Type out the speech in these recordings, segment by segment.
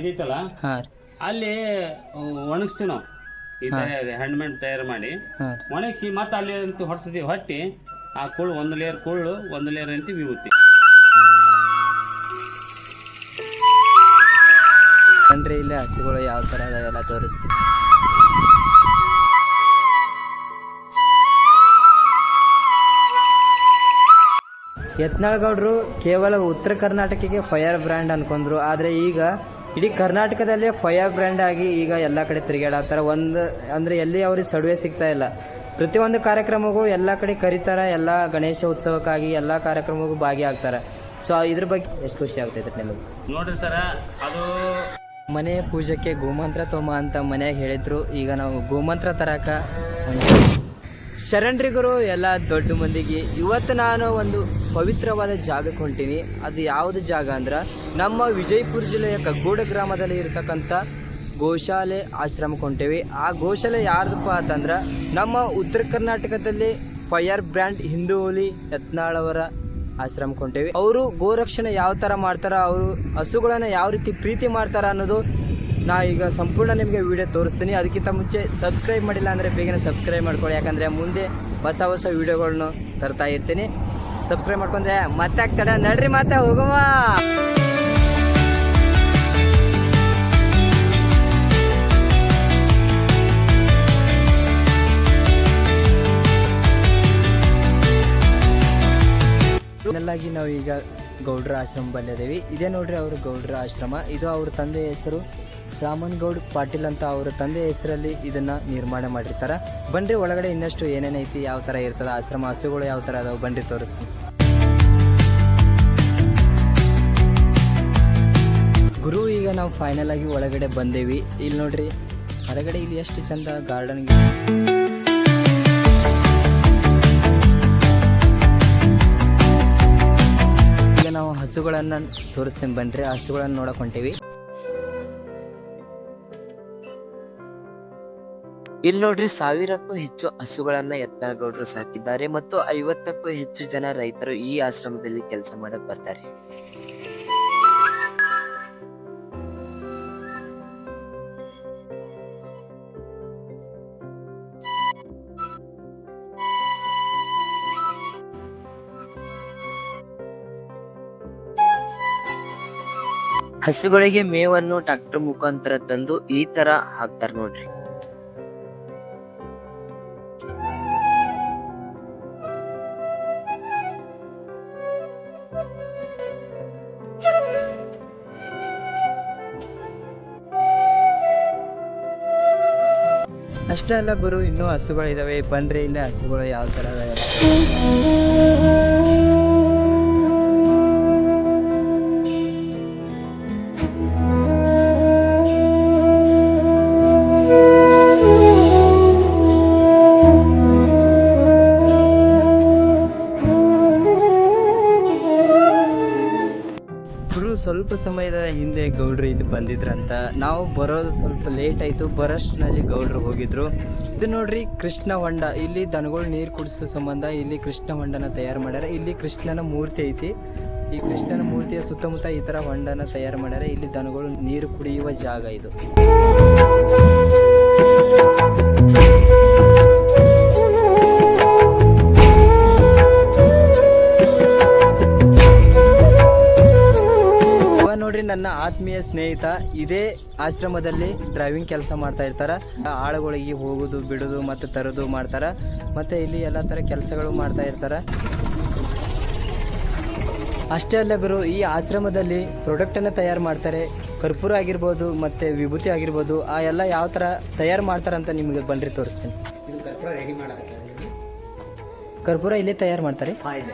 ಇದೈತಲ್ಲ ಹಾಂ ರೀ. ಅಲ್ಲಿ ಒಣಗಿಸ್ತೀವಿ ನಾವು. ಈ ಹ್ಯಾಂಡ್ ಹ್ಯಾಂಡ್ಮೇಡ್ ತಯಾರು ಮಾಡಿ. ಒಣಗಿಸಿ ಮತ್ತೆ ಅಲ್ಲಿ ಅಂತ ಹೊಡ್ತೀವಿ. ಹೊಟ್ಟಿ ಆ ಕುಳ್ಳು ಒಂದು ಲೇಯರ್ ಕುಳ್ಳು ಒಂದು ಲೇಯರ್ ಅಂತ ವಿಭೂತಿ. ಬನ್ರಿ ಇಲ್ಲಿ ಹಸುಗಳು ಯಾವ ಥರ ಅದಾವೆಲ್ಲ ತೋರಿಸ್ತೀವಿ. ಯತ್ನಾಳ್ ಕೇವಲ ಉತ್ತರ ಕರ್ನಾಟಕಕ್ಕೆ ಫೈರ್ ಬ್ರ್ಯಾಂಡ್ ಅನ್ಕೊಂಡ್ರು. ಆದರೆ ಈಗ ಇಡೀ ಕರ್ನಾಟಕದಲ್ಲೇ ಫಯರ್ ಬ್ರ್ಯಾಂಡ್ ಆಗಿ ಈಗ ಎಲ್ಲ ಕಡೆ ತಿರುಗಾಡತ್ತಾರೆ ಒಂದು ಅಂದರೆ ಎಲ್ಲಿ ಅವ್ರಿಗೆ ಸಡುವೆ ಸಿಗ್ತಾ ಇಲ್ಲ. ಪ್ರತಿಯೊಂದು ಕಾರ್ಯಕ್ರಮಕ್ಕೂ ಎಲ್ಲ ಕಡೆ ಕರೀತಾರೆ ಎಲ್ಲ ಗಣೇಶ ಉತ್ಸವಕ್ಕಾಗಿ ಎಲ್ಲ ಕಾರ್ಯಕ್ರಮಕ್ಕೂ ಭಾಗಿಯಾಗ್ತಾರೆ. ಸೊ ಇದ್ರ ಬಗ್ಗೆ ಎಷ್ಟು ಖುಷಿ ಆಗ್ತೈತೆ ನಿಮಗೆ? ನೋಡ್ರಿ ಸರ ಅದು ಮನೆ ಪೂಜೆಗೆ ಗೋಮಂತ್ರ ತೋಮ ಅಂತ ಮನೆಯಾಗ ಹೇಳಿದ್ರು. ಈಗ ನಾವು ಗೋಮಂತ್ರ ತರಕ ಶರಣ್ರಿಗರು ಎಲ್ಲ ದೊಡ್ಡ ಮಂದಿಗೆ ಇವತ್ತು ನಾನು ಒಂದು ಪವಿತ್ರವಾದ ಜಾಗಕ್ಕೆ ಹೊಂಟೀನಿ. ಅದು ಯಾವುದು ಜಾಗ ಅಂದ್ರೆ ನಮ್ಮ ವಿಜಯಪುರ ಜಿಲ್ಲೆಯ ಕಗ್ಗೋಡ ಗ್ರಾಮದಲ್ಲಿ ಇರತಕ್ಕಂಥ ಗೋಶಾಲೆ ಆಶ್ರಮಕ್ಕೆ ಹೊಂಟೇವಿ. ಆ ಗೋಶಾಲೆ ಯಾರ್ದಪ್ಪ ಅಂತಂದ್ರೆ ನಮ್ಮ ಉತ್ತರ ಕರ್ನಾಟಕದಲ್ಲಿ ಫೈರ್ ಬ್ರ್ಯಾಂಡ್ ಹಿಂದೂ ಹುಲಿ ಯತ್ನಾಳವರ ಆಶ್ರಮಕ್ಕೆ ಹೊಂಟೇವಿ. ಅವರು ಗೋರಕ್ಷಣೆ ಯಾವ ಥರ ಮಾಡ್ತಾರ, ಅವರು ಹಸುಗಳನ್ನು ಯಾವ ರೀತಿ ಪ್ರೀತಿ ಮಾಡ್ತಾರ ಅನ್ನೋದು ನಾ ಈಗ ಸಂಪೂರ್ಣ ನಿಮಗೆ ವಿಡಿಯೋ ತೋರಿಸ್ತೀನಿ. ಅದಕ್ಕಿಂತ ಮುಂಚೆ ಸಬ್ಸ್ಕ್ರೈಬ್ ಮಾಡಿಲ್ಲ ಅಂದರೆ ಬೇಗನೆ ಸಬ್ಸ್ಕ್ರೈಬ್ ಮಾಡ್ಕೊಳ್ಳಿ. ಯಾಕಂದರೆ ಮುಂದೆ ಹೊಸ ಹೊಸ ವಿಡಿಯೋಗಳನ್ನು ತರ್ತಾ ಇರ್ತೀನಿ. ಸಬ್ಸ್ಕ್ರೈಬ್ ಮಾಡ್ಕೊಂಡ್ರೆ ಮತ್ತೆ ಕಡೆ ನಡ್ರಿ ಮತ್ತೆ ಹೋಗುವ ಫೈನಲ್ಲಾಗಿ ನಾವು ಈಗ ಗೌಡ್ರ ಆಶ್ರಮ ಬಂದಿದ್ದೀವಿ ಇದೇ ನೋಡ್ರಿ ಅವರು ಗೌಡ್ರ ಆಶ್ರಮ. ಇದು ಅವ್ರ ತಂದೆ ಹೆಸರು ರಾಮನ್ ಗೌಡ್ ಪಾಟೀಲ್ ಅಂತ ಅವರ ತಂದೆ ಹೆಸರಲ್ಲಿ ಇದನ್ನ ನಿರ್ಮಾಣ ಮಾಡಿರ್ತಾರ. ಬನ್ರಿ, ಒಳಗಡೆ ಇನ್ನಷ್ಟು ಏನೇನೈತಿ ಯಾವ ಥರ ಇರ್ತದ, ಆಶ್ರಮ ಹಸುಗಳು ಯಾವ ಥರ ಅದಾವ ಬನ್ರಿ ತೋರಿಸ್ತೀನಿ. ಗುರು, ಈಗ ನಾವು ಫೈನಲ್ ಆಗಿ ಒಳಗಡೆ ಬಂದೇವಿ. ಇಲ್ಲಿ ನೋಡ್ರಿ, ಹೊರಗಡೆ ಇಲ್ಲಿ ಎಷ್ಟು ಚಂದ ಗಾರ್ಡನ್ ಈಗ ನಾವು ಹಸುಗಳನ್ನ ತೋರಿಸ್ತೀನಿ ಬನ್ರಿ, ಹಸುಗಳನ್ನ ನೋಡಕ್ ಹೊಂಟೇವಿ. ಇಲ್ಲಿ ನೋಡ್ರಿ ಸಾವಿರಕ್ಕೂ ಹೆಚ್ಚು ಹಸುಗಳನ್ನ ಯತ್ನಗೌಡರು ಸಾಕಿದ್ದಾರೆ ಮತ್ತು ಐವತ್ತಕ್ಕೂ ಹೆಚ್ಚು ಜನ ರೈತರು ಈ ಆಶ್ರಮದಲ್ಲಿ ಕೆಲಸ ಮಾಡಕ್ ಬರ್ತಾರೆ. ಹಸುಗಳಿಗೆ ಮೇವನ್ನು ಟ್ರಾಕ್ಟರ್ ಮುಖಾಂತರ ತಂದು ಈ ತರ ಹಾಕ್ತಾರ ನೋಡ್ರಿ. ಅಷ್ಟೇ ಅಲ್ಲ ಗುರು ಇನ್ನೂ ಹಸುಗಳಿದಾವೆ. ಬನ್ರಿ ಇಲ್ಲೇ ಹಸುಗಳು ಯಾವ ತರ ಸಮಯದ ಹಿಂದೆ ಗೌಡ್ರು ಇಲ್ಲಿ ಬಂದಿದ್ರಂತ. ನಾವು ಬರೋದು ಸ್ವಲ್ಪ ಲೇಟ್ ಆಯಿತು. ಬರೋಷ್ಟಿನಲ್ಲಿ ಗೌಡ್ರು ಹೋಗಿದ್ರು. ಇದು ನೋಡ್ರಿ ಕೃಷ್ಣ ಹೊಂಡ. ಇಲ್ಲಿ ದನಗಳು ನೀರು ಕುಡಿಸೋ ಸಂಬಂಧ ಇಲ್ಲಿ ಕೃಷ್ಣ ಹೊಂಡನ ತಯಾರು ಮಾಡ್ಯಾರ. ಇಲ್ಲಿ ಕೃಷ್ಣನ ಮೂರ್ತಿ ಐತಿ. ಈ ಕೃಷ್ಣನ ಮೂರ್ತಿಯ ಸುತ್ತಮುತ್ತ ಈ ತರ ಹೊಂಡನ ತಯಾರು ಮಾಡ್ಯಾರ. ಇಲ್ಲಿ ದನಗಳು ನೀರು ಕುಡಿಯುವ ಜಾಗ ಇದು. ನೋಡ್ರಿ ನನ್ನ ಆತ್ಮೀಯ ಸ್ನೇಹಿತ ಇದೇ ಆಶ್ರಮದಲ್ಲಿ ಡ್ರೈವಿಂಗ್ ಕೆಲಸ ಮಾಡ್ತಾ ಇರ್ತಾರ. ಆಳುಗಳಿಗೆ ಹೋಗುದು ಬಿಡುದು ಮತ್ತೆ ತರೋದು ಮಾಡ್ತಾರ. ಮತ್ತೆ ಇಲ್ಲಿ ಎಲ್ಲ ತರ ಕೆಲಸಗಳು ಮಾಡ್ತಾ ಇರ್ತಾರ. ಅಷ್ಟೇ ಅಲ್ಲ ಗುರು ಈ ಆಶ್ರಮದಲ್ಲಿ ಪ್ರಾಡಕ್ಟ್ ಅನ್ನ ತಯಾರು ಮಾಡ್ತಾರೆ. ಕರ್ಪೂರ ಆಗಿರ್ಬೋದು ಮತ್ತೆ ವಿಭೂತಿ ಆಗಿರ್ಬೋದು ಆ ಎಲ್ಲ ಯಾವ ತರ ತಯಾರು ಅಂತ ನಿಮಗೆ ಬನ್ರಿ ತೋರಿಸ್ತೀನಿ. ಕರ್ಪೂರ ರೆಡಿ ಮಾಡೋದಕ್ಕೆ ಕರ್ಪೂರ ಇಲ್ಲೇ ತಯಾರು ಮಾಡ್ತಾರೆ. ಇಲ್ಲ.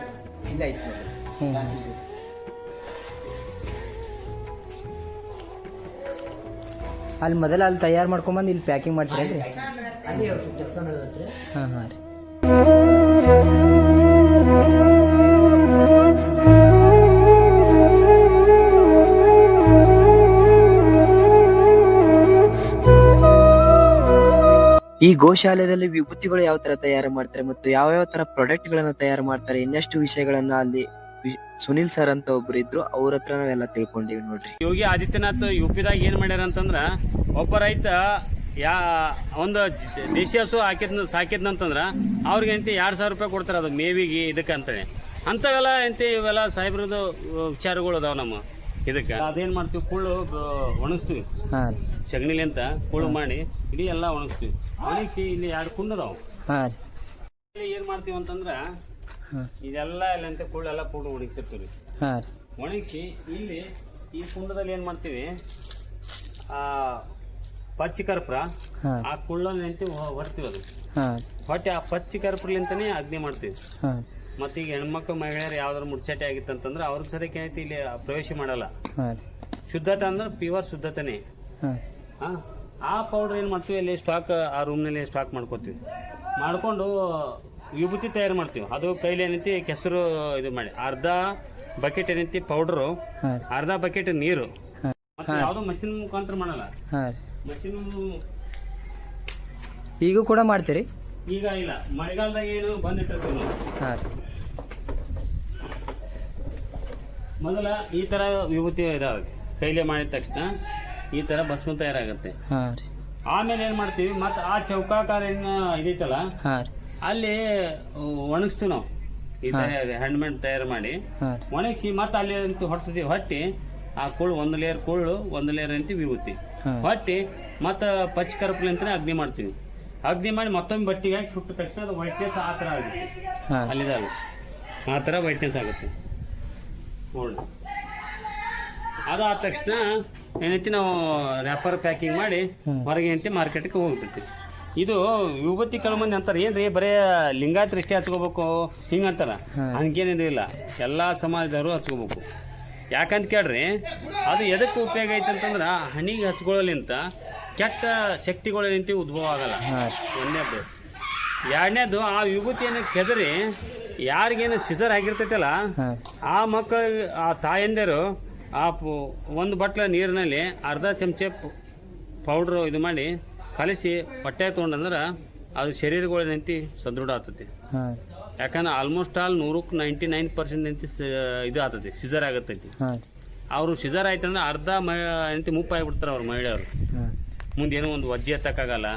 ಅಲ್ಲಿ ಮೊದಲ ಅಲ್ಲಿ ತಯಾರು ಮಾಡ್ಕೊಂಬಂದು ಇಲ್ಲಿ ಪ್ಯಾಕಿಂಗ್ ಮಾಡ್ತೀರಾ ನಡೆದತ್ರಿ ಹಾಂ ಹಾಂ ರೀ. ಈ ಗೋಶಾಲೆಯಲ್ಲಿ ವಿಭೂತಿಗಳು ಯಾವ ತರ ತಯಾರು ಮಾಡ್ತಾರೆ ಮತ್ತು ಯಾವ ಯಾವ ತರ ಪ್ರಾಡಕ್ಟ್ ಗಳನ್ನ ತಯಾರು ಮಾಡ್ತಾರೆ? ಇನ್ನಷ್ಟು ವಿಷಯಗಳನ್ನ ಅಲ್ಲಿ ಸುನಿಲ್ ಸರ್ ಅಂತ ಒಬ್ರು ಇದ್ರು ಅವ್ರ ಹತ್ರ ನಾವೆಲ್ಲ ತಿಳ್ಕೊಂಡಿವಿ ನೋಡ್ರಿ. ಯೋಗಿ ಆದಿತ್ಯನಾಥ್ ಯು ಪಿದಾಗ ಏನು ಮಾಡ್ಯಾರ ಅಂತಂದ್ರ ಒಬ್ಬ ರೈತ ಯಾ ಒಂದು ದೇಶಿ ಹಸು ಹಾಕಿದ್ನ ಸಾಕಿದ್ನಂತಂದ್ರ ಅವ್ರಿಗೆ ಎಂತಿ ಎರಡು ಸಾವಿರ ರೂಪಾಯಿ ಕೊಡ್ತಾರೆ ಅದು ಮೇವಿಗೆ ಇದಕ್ಕೆ ಅಂತೇಳಿ. ಅಂಥವೆಲ್ಲ ಎಂತ ಇವೆಲ್ಲ ಸಾಹೇಬ್ರದ್ದು ವಿಚಾರಗಳು ಅದಾವ ನಮ್ಮ ಇದಕ್ಕೆ. ಅದೇನ್ ಮಾಡ್ತೀವಿ ಕುಳ್ಳು ಒಣಗಿಸ್ತೀವಿ. ಸಗಣಿಲಿ ಅಂತ ಕುಳ್ಳು ಮಾಡಿ ಇಡೀ ಎಲ್ಲ ಒಣಗಿಸ್ತೀವಿ. ಒಣಗಿಸಿ ಇಲ್ಲಿ ಎರಡು ಇಲ್ಲಿ ಏನು ಮಾಡ್ತೀವಿ ಅಂತಂದ್ರೆ ಇದೆಲ್ಲ ಇಲ್ಲಂತ ಕುಳ್ಳೆಲ್ಲ ಪೂರ್ಣ ಒಣಗಿಸಿರ್ತೀವಿ. ಹಾಂ ರೀ. ಒಣಗಿಸಿ ಇಲ್ಲಿ ಈ ಕುಂಡದಲ್ಲಿ ಏನು ಮಾಡ್ತೀವಿ? ಆ ಪಚ್ಚಿ ಕರ್ಪುರ ಆ ಕುಳ್ಳಲ್ಲಿ ನಿಂತು ಹೊರ್ತೀವಿ ಅದು. ಹೊಟ್ಟೆ ಆ ಪಚ್ಚಿ ಕರ್ಪೂರಲಿಂತನೇ ಅಗ್ನಿ ಮಾಡ್ತೀವಿ. ಮತ್ತೆ ಈಗ ಹೆಣ್ಮಕ್ಳು ಮಹಿಳೆಯರು ಯಾವ್ದಾರು ಮುಡ್ಸಟ್ಟೆ ಆಗಿತ್ತಂತಂದ್ರೆ ಅವ್ರ ಸದ್ಯಕ್ಕೆ ಏನೈತಿ ಇಲ್ಲಿ ಪ್ರವೇಶ ಮಾಡಲ್ಲ. ಶುದ್ಧತೆ ಅಂದ್ರೆ ಪ್ಯೂರ್ ಶುದ್ಧತೆನೇ. ಆ ಪೌಡರ್ ಏನು ಮಾಡ್ತೀವಿ ಇಲ್ಲಿ ಸ್ಟಾಕ್ ಆ ರೂಮ್ನಲ್ಲಿ ಸ್ಟಾಕ್ ಮಾಡ್ಕೋತೀವಿ. ಮಾಡ್ಕೊಂಡು ವಿಭೂತಿ ತಯಾರು ಮಾಡ್ತೀವಿ. ಅದು ಕೈಲಿ ಏನೈತಿ ಕೆಸರು ಇದು ಮಾಡಿ. ಅರ್ಧ ಬಕೆಟ್ ಏನೈತಿ ಪೌಡ್ರು ಅರ್ಧ ಬಕೆಟ್ ನೀರು. ಮತ್ತೆ ಯಾವುದೋ ಮಷಿನ್ ಮುಖಾಂತರ ಮಾಡಲ್ಲ. ಮಷಿನ್ ಈಗ ಕೂಡ ಮಾಡ್ತೀರಿ? ಈಗ ಇಲ್ಲ. ಮಳೆಗಾಲದಾಗ ಏನು ಬಂದಿಟ್ಟಿರ್ತೀವಿ ಹಾಂ ಮೊದಲ ಈ ತರ ವಿಭೂತಿ ಇದಾವೆ. ಕೈಲೇ ಮಾಡಿದ ತಕ್ಷಣ ಈ ತರ ಭಸ್ಮ ತಯಾರಾಗತ್ತೆ. ಆಮೇಲೆ ಏನ್ ಮಾಡ್ತೀವಿ? ಮತ್ತೆ ಆ ಚೌಕಾಕಾರ ಏನ ಇದೈತಲ್ಲ ಅಲ್ಲಿ ಒಣಗಿಸ್ತೀವಿ ನಾವು. ಈ ಹ್ಯಾಂಡ್ಮೇಡ್ ತಯಾರು ಮಾಡಿ. ಒಣಗಿಸಿ ಮತ್ತೆ ಅಲ್ಲಿ ಅಂತೂ ಹೊಡ್ತೀವಿ ಹೊಟ್ಟಿ ಆ ಕುಳ್ಳು ಒಂದು ಲೇಯರ್ ಕುಳ್ಳು ಒಂದು ಲೇಯರ್ ಅಂತ ಬೀಗುತ್ತಿ ಹೊಟ್ಟಿ ಮತ್ತೆ ಪಚ್ಚ ಕರ್ಪೂರ ಅಂತಲೇ ಅಗ್ನಿ ಮಾಡ್ತೀವಿ. ಅಗ್ನಿ ಮಾಡಿ ಮತ್ತೊಮ್ಮೆ ಬಟ್ಟಿಗೆ ಹಾಕಿ ಸುಟ್ಟ ತಕ್ಷಣ ಅದು ವೈಟ್ನೆಸ್ ಆ ಥರ ಆಗುತ್ತೆ. ಅಲ್ಲಿದಾಗ ಆ ಥರ ವೈಟ್ನೆಸ್ ಆಗುತ್ತೆ. ನೋಡಿ. ಅದಾದ ತಕ್ಷಣ ಏನೈತಿ ನಾವು ರ್ಯಾಪರ್ ಪ್ಯಾಕಿಂಗ್ ಮಾಡಿ. ಹೊರಗೆ ಏನೈತಿ ಮಾರ್ಕೆಟ್ಗೆ ಹೋಗ್ತೈತಿ ಇದು ವಿಭೂತಿ ಮಂದಿ ಅಂತಾರೆ ಏನ್ರಿ ಬರೇ ಲಿಂಗಾಯತ ಇಷ್ಟೇ ಹಚ್ಕೋಬೇಕು? ಹಿಂಗಂತಾರ ಹಂಗೇನಿದೆ ಇಲ್ಲ. ಎಲ್ಲ ಸಮಾಜದವರು ಹಚ್ಕೋಬೇಕು. ಯಾಕಂತ ಕೇಳ್ರಿ ಅದು ಎದಕ್ಕೆ ಉಪಯೋಗ ಐತೆ ಅಂತಂದ್ರೆ ಹಣಿಗೆ ಹಚ್ಕೊಳ್ಳೋಲಿಂತ ಕೆಟ್ಟ ಶಕ್ತಿಗಳು ನಿಂತು ಉದ್ಭವ ಆಗಲ್ಲ. ಒಂದನೇದು. ಎರಡನೇದು ಆ ವಿಭೂತಿಯನ್ನು ಕೆದರಿ ಯಾರಿಗೇನು ಸಿಸರ್ ಆಗಿರ್ತೈತಲ್ಲ ಆ ಮಕ್ಕಳಿಗೆ ಆ ತಾಯಂದಿರು ಆ ಒಂದು ಬಟ್ಲ ನೀರಿನಲ್ಲಿ ಅರ್ಧ ಚಮಚೆ ಪೌಡ್ರು ಇದು ಮಾಡಿ ಕಲಸಿ ಹೊಟ್ಟೆ ತೊಗೊಂಡಂದ್ರೆ ಅದು ಶರೀರಗಳು ನಿಂತು ಸದೃಢ ಆಗ್ತತಿ. ಯಾಕಂದ್ರೆ ಆಲ್ಮೋಸ್ಟ್ ಆಲ್ ನೂರಕ್ಕೆ ನೈಂಟಿ ನೈನ್ ಪರ್ಸೆಂಟ್ ನಿಂತು ಇದು ಆಗ್ತತಿ ಸಿಜರ್ ಆಗತ್ತೈತಿ ಅವರು ಸಿಜರ್ ಆಯ್ತಂದ್ರೆ ಅರ್ಧ ಮ ಎಂತಿ ಮುಪ್ಪಾಗಿಬಿಡ್ತಾರೆ ಅವ್ರ ಮಹಿಳೆಯರು. ಮುಂದೇನೋ ಮುಂದೆ ಏನೋ ಒಂದು ವಜ್ಜೆ ಎತ್ತಕ್ಕಾಗಲ್ಲ.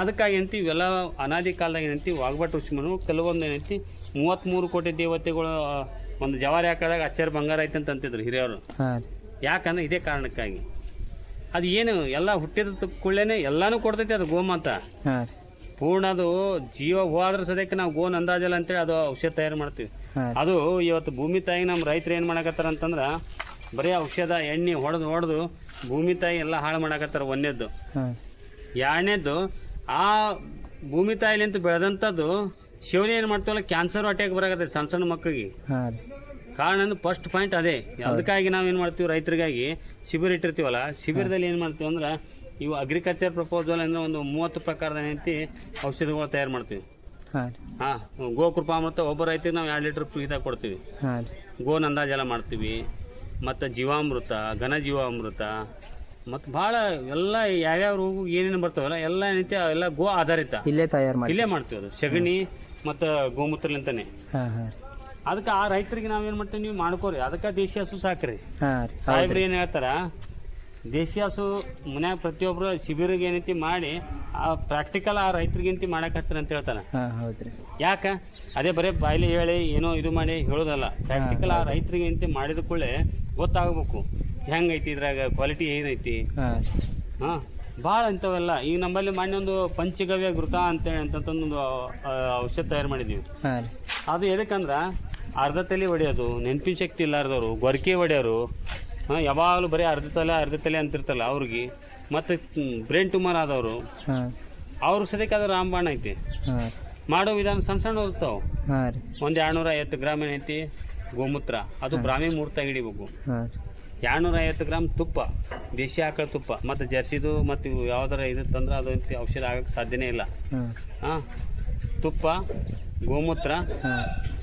ಅದಕ್ಕಾಗಿ ಏನಂತಿ ಇವೆಲ್ಲ ಅನಾದಿ ಕಾಲದಾಗ ಏನಂತಿ ವಾಗ್ಭಟ್ ಋಷಿಮನು ಕೆಲವೊಂದು ಏನಂತಿ ಮೂವತ್ತ್ಮೂರು ಕೋಟಿ ದೇವತೆಗಳು ಒಂದು ಜವಾರಿ ಹಾಕಿದಾಗ ಅಚ್ಚರಿ ಬಂಗಾರ ಐತೆ ಅಂತ ಅಂತಿದ್ರು ಹಿರಿಯವರು ಯಾಕಂದ್ರೆ ಇದೇ ಕಾರಣಕ್ಕಾಗಿ. ಅದು ಏನು ಎಲ್ಲ ಹುಟ್ಟಿದ ಕೂಡಲೇ ಎಲ್ಲಾನು ಕೊಡ್ತೈತಿ ಅದು ಗೋಮಾತ ಮಾತ ಪೂರ್ಣ ಅದು ಜೀವ ಹೋದ್ರ ಸದ್ಯಕ್ಕೆ ನಾವು ಗೋನ್ ಅಂದಾಜಲ್ಲ ಅಂತೇಳಿ ಅದು ಔಷಧ ತಯಾರು ಮಾಡ್ತೀವಿ. ಅದು ಇವತ್ತು ಭೂಮಿ ತಾಯಿ ನಮ್ಮ ರೈತರು ಏನು ಮಾಡಕತ್ತಾರ ಅಂತಂದ್ರೆ ಬರೀ ಔಷಧ ಎಣ್ಣೆ ಹೊಡೆದು ಹೊಡೆದು ಭೂಮಿ ತಾಯಿ ಎಲ್ಲ ಹಾಳು ಮಾಡಕತ್ತಾರ ಒಂದೇದ್ದು ಎರಡನೇದ್ದು ಆ ಭೂಮಿ ತಾಯಿಲಿಂತ ಬೆಳೆದಂಥದ್ದು ಶಿವನೇ ಏನು ಮಾಡ್ತೀವಲ್ಲ ಕ್ಯಾನ್ಸರ್ ಅಟ್ಯಾಕ್ ಬರಾಕತ್ತೈತಿ ಸಣ್ಣ ಸಣ್ಣ ಮಕ್ಕಳಿಗೆ. ಕಾರಣ ಅಂದ್ರೆ ಫಸ್ಟ್ ಪಾಯಿಂಟ್ ಅದೇ. ಅದಕ್ಕಾಗಿ ನಾವು ಏನು ಮಾಡ್ತೀವಿ? ರೈತರಿಗಾಗಿ ಶಿಬಿರ ಇಟ್ಟಿರ್ತೀವಲ್ಲ ಶಿಬಿರದಲ್ಲಿ ಏನು ಮಾಡ್ತೀವಿ ಅಂದ್ರೆ ಇವು ಅಗ್ರಿಕಲ್ಚರ್ ಪ್ರಪೋಸಲ್ ಅಂದ್ರೆ ಒಂದು ಮೂವತ್ತು ಪ್ರಕಾರದ ಏನೈತಿ ಔಷಧಿಗಳು ತಯಾರು ಮಾಡ್ತೀವಿ. ಹಾಂ ಗೋಕೃಪಾಮೃತ ಒಬ್ಬ ರೈತರಿಗೆ ನಾವು ಎರಡು ಲೀಟ್ರ್ ಫ್ರೀದಾಗ ಕೊಡ್ತೀವಿ. ಗೋ ರೀ ಗೋನ್ ಮಾಡ್ತೀವಿ. ಮತ್ತು ಜೀವಾಮೃತ ಘನ ಜೀವಾಮೃತ ಮತ್ತು ಭಾಳ ಎಲ್ಲ ಯಾವ್ಯಾವ ರೋಗ ಏನೇನು ಬರ್ತಾವಲ್ಲ ಎಲ್ಲ ಏನೈತಿ ಎಲ್ಲ ಗೋ ಆಧಾರಿತ. ಇಲ್ಲೇ ತಯಾರು ಮಾಡಿ ಇಲ್ಲೇ ಮಾಡ್ತೀವಿ ಅದು. ಸಗಣಿ ಮತ್ತು ಗೋಮೂತ್ರಲಿಂತಾನೆ. ಹಾಂ ಹಾಂ ರೀ. ಅದಕ್ಕೆ ಆ ರೈತರಿಗೆ ನಾವೇನ್ ಮಾಡ್ತೀವಿ? ನೀವು ಮಾಡ್ಕೋರಿ. ಅದಕ್ಕೆ ದೇಶಿ ಹಸು ಸಾಕ್ರಿ. ಹಾಂ ರೀ. ಸಾಹೇಬ್ರು ಏನು ಹೇಳ್ತಾರ? ದೇಶಿ ಹಸು ಮನ್ಯಾಗ ಪ್ರತಿಯೊಬ್ಬರು ಶಿಬಿರಿಗೆ ಏನೈತಿ ಮಾಡಿ ಆ ಪ್ರಾಕ್ಟಿಕಲ್ ಆ ರೈತರಿಗೆ ಮಾಡಕ್ ಹಚ್ಚಿರಿ ಅಂತ ಹೇಳ್ತಾನ ಯಾಕ? ಅದೇ ಬರೀ ಬಾಯ್ಲಿ ಹೇಳಿ ಏನೋ ಇದು ಮಾಡಿ ಹೇಳೋದಲ್ಲ. ಪ್ರಾಕ್ಟಿಕಲ್ ಆ ರೈತರಿಗೆ ಏನೈತಿ ಮಾಡಿದ ಕೂಡಲೇ ಗೊತ್ತಾಗಬೇಕು. ಹೆಂಗೈತಿ ಇದ್ರಾಗ? ಕ್ವಾಲಿಟಿ ಏನೈತಿ? ಹಾಂ ಹಾಂ ಭಾಳ ಇಂಥವೆಲ್ಲ. ಈಗ ನಮ್ಮಲ್ಲಿ ಮೊನ್ನೆ ಒಂದು ಪಂಚಗವ್ಯ ಘೃತ ಅಂತೇಳಿ ಅಂತಂದೊಂದು ಒಂದು ಔಷಧ ತಯಾರು ಮಾಡಿದ್ದೀವಿ. ಹಾಂ ರೀ. ಅದು ಎದಕ್ಕಂದ್ರೆ ಅರ್ಧ ತಲೆ ಹೊಡೆಯೋದು ನೆನಪಿನ ಶಕ್ತಿ ಇಲ್ಲಾರ್ದವರು ಗೊರಕೆ ಹೊಡೆಯೋರು ಹಾಂ ಯಾವಾಗಲೂ ಬರೀ ಅರ್ಧ ತಲೆ ಅರ್ಧ ತಲೆ ಅಂತಿರ್ತಲ್ಲ ಅವ್ರಿಗೆ. ಮತ್ತು ಬ್ರೈನ್ ಟ್ಯೂಮರ್ ಆದವರು. ಅವ್ರ ಸದ್ಯಕ್ಕೆ ಅದು ರಾಮಬಾಣ ಐತಿ. ಮಾಡೋ ವಿಧಾನ ಸಣ್ಣ ಸಣ್ಣ ಇರ್ತಾವೆ ಒಂದು ಎರಡುನೂರ ಐವತ್ತು ಗ್ರಾಮ್ ಏನೈತಿ ಗೋಮೂತ್ರ. ಅದು ಬ್ರಾಹ್ಮಿ ಮೂರ್ತ ಹಿಡಿಬೇಕು. ಎರಡ್ನೂರ ಐವತ್ತು ಗ್ರಾಮ್ ತುಪ್ಪ ದೇಶಿ ಆಕಳ ತುಪ್ಪ. ಮತ್ತು ಜರ್ಸಿದು ಮತ್ತು ಇವು ಯಾವ್ದಾರ ಇದು ತಂದ್ರೆ ಅದು ಔಷಧ ಆಗಕ್ಕೆ ಸಾಧ್ಯನೇ ಇಲ್ಲ. ಹಾಂ. ತುಪ್ಪ ಗೋಮೂತ್ರ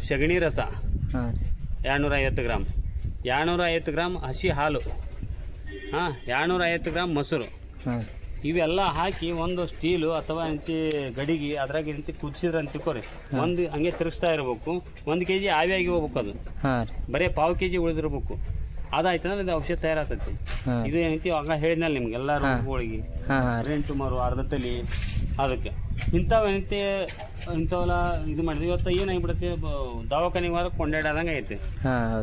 ಸಗಣಿ ರಸ. ಹಾಂ ಎರಡುನೂರ ಐವತ್ತು ಗ್ರಾಮ್. ಎರಡುನೂರ ಐವತ್ತು ಗ್ರಾಮ್ ಹಸಿ ಹಾಲು. ಹಾಂ ಎರಡುನೂರ ಐವತ್ತು ಗ್ರಾಮ್ ಮೊಸರು. ಹಾಂ ಇವೆಲ್ಲ ಹಾಕಿ ಒಂದು ಸ್ಟೀಲು ಅಥವಾ ಅಂತಿ ಗಡಿಗೆ ಅದ್ರಾಗ ಇಂತಿ ಕುದಿಸಿದ್ರೆ ಅಂತ ತಿಳ್ಕೊರಿ ಒಂದು ಹಂಗೆ ತಿರುಗಿಸ್ತಾ ಇರಬೇಕು. ಒಂದು ಕೆ ಜಿ ಆವಿಯಾಗಿ ಹೋಗ್ಬೇಕು ಅದು. ಹಾಂ ಬರೀ ಪಾವು ಕೆ ಜಿ ಉಳಿದಿರ್ಬೇಕು ಅದಾಯ್ತಂದ್ರೆ ಇದು ಔಷಧ ತಯಾರಾಗ್ತೈತಿ. ಇದು ಏನೈತಿ ಆಗ ಹೇಳಿದ್ನಲ್ಲ ನಿಮ್ಗೆ ಎಲ್ಲ ರೋಗಗಳಿಗೆ ಸುಮಾರು ಅರ್ಧ ತಲೆ. ಅದಕ್ಕೆ. ಇಂಥವು ಏನೈತಿ ಇಂಥವೆಲ್ಲ ಇದು ಮಾಡಿದ್ವಿ ಇವತ್ತು ಏನಾಗಿಬಿಡುತ್ತೆ ದವಾಖಾನಿಗೆ ಹೋದ್ರೆ ಕೊಂಡಾಡದಂಗೆ ಐತಿ